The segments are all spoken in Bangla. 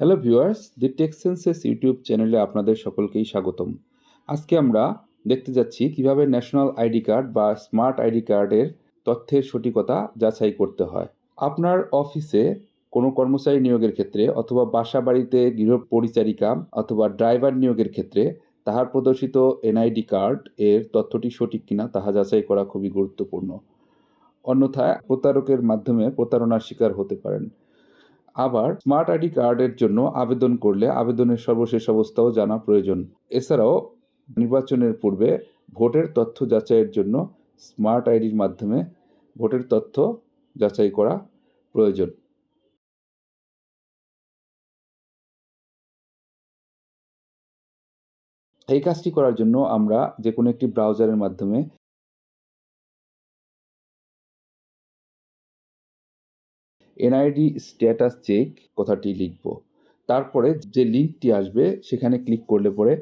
হ্যালো ভিউয়ার্স দি টেক্সেন্সেস ইউটিউব চ্যানেলে আপনাদের সকলকেই স্বাগতম। আজকে আমরা দেখতে যাচ্ছি কীভাবে ন্যাশনাল আইডি কার্ড বা স্মার্ট আইডি কার্ডের তথ্যের সঠিকতা যাচাই করতে হয়। আপনার অফিসে কোনো কর্মচারী নিয়োগের ক্ষেত্রে অথবা বাসা বাড়িতে গৃহ পরিচারিকা অথবা ড্রাইভার নিয়োগের ক্ষেত্রে তাহার প্রদর্শিত এনআইডি কার্ড এর তথ্যটি সঠিক কিনা তাহা যাচাই করা খুবই গুরুত্বপূর্ণ। অন্যথায় প্রতারকের মাধ্যমে প্রতারণার শিকার হতে পারেন। আবার স্মার্ট আইডি কার্ডের জন্য আবেদন করলে আবেদনের সর্বশেষ অবস্থাও জানা প্রয়োজন। এছাড়াও নির্বাচনের পূর্বে ভোটের তথ্য যাচাইয়ের জন্য স্মার্ট আইডির মাধ্যমে ভোটের তথ্য যাচাই করা প্রয়োজন। এই কাজটি করার জন্য আমরা যে কোনো একটি ব্রাউজারের মাধ্যমে এনআইডি স্ট্যাটাস চেক কথাটি লিখব। তারপরে যে লিঙ্কটি আসবে, সেখানে ক্লিক করলে পরে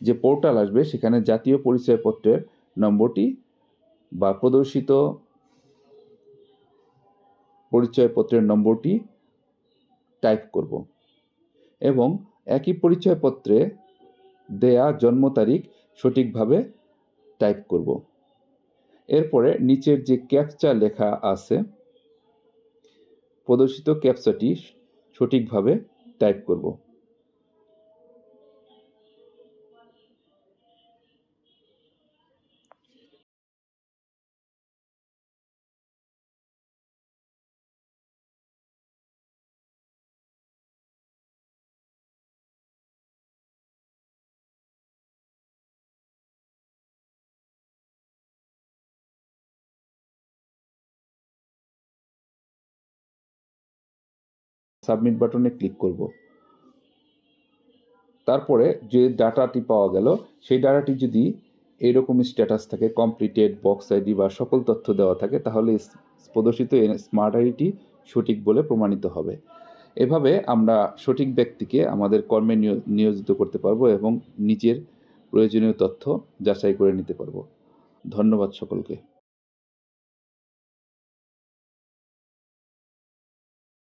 যে পোর্টাল আসবে, সেখানে জাতীয় পরিচয়পত্রের নম্বরটি বা প্রদর্শিত পরিচয়পত্রের নম্বরটি টাইপ করব। এবং একই পরিচয়পত্রে দেয়া জন্ম তারিখ সঠিকভাবে টাইপ করব। এরপরে নিচের যে ক্যাপচা লেখা আছে প্রদর্শিত ক্যাপচাটি সঠিকভাবে টাইপ করব। সাবমিট বাটনে ক্লিক করব। তারপরে যে ডাটাটি পাওয়া গেল, সেই ডাটাটি যদি এইরকম স্ট্যাটাস থাকে কমপ্লিটেড বক্স আইডি বা সকল তথ্য দেওয়া থাকে, তাহলে প্রদর্শিত স্মার্ট আইডিটি সঠিক বলে প্রমাণিত হবে। এভাবে আমরা সঠিক ব্যক্তিকে আমাদের কর্মে নিয়োজিত করতে পারব এবং নিজের প্রয়োজনীয় তথ্য যাচাই করে নিতে পারব। ধন্যবাদ সকলকে।